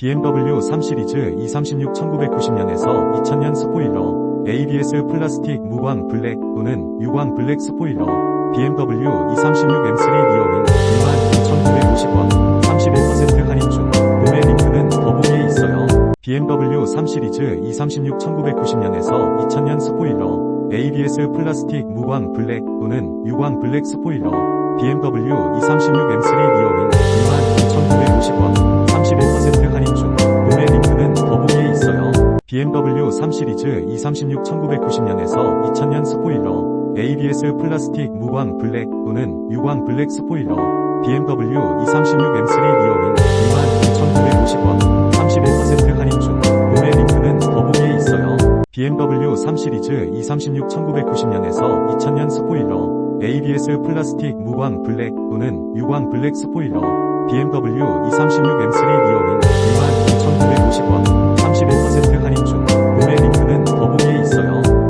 BMW 3 시리즈 236 1990년에서 2000년 스포일러, ABS 플라스틱 무광 블랙 또는 유광 블랙 스포일러, BMW 236 M3 리어윈 22,950원, 31% 할인 중, 구매 링크는 더보기에 있어요. BMW 3 시리즈 236 1990년에서 2000년 스포일러, ABS 플라스틱 무광 블랙 또는 유광 블랙 스포일러, BMW 236 M3 리어윈 BMW 3 시리즈 236 1990년에서 2000년 스포일러, ABS 플라스틱 무광 블랙 또는 유광 블랙 스포일러, BMW 236 M3 리어윈 22,950원, 31% 할인 중, 구매 링크는 더보기에 있어요. BMW 3 시리즈 236 1990년에서 2000년 스포일러, ABS 플라스틱 무광 블랙 또는 유광 블랙 스포일러, BMW 236 M3 리어윈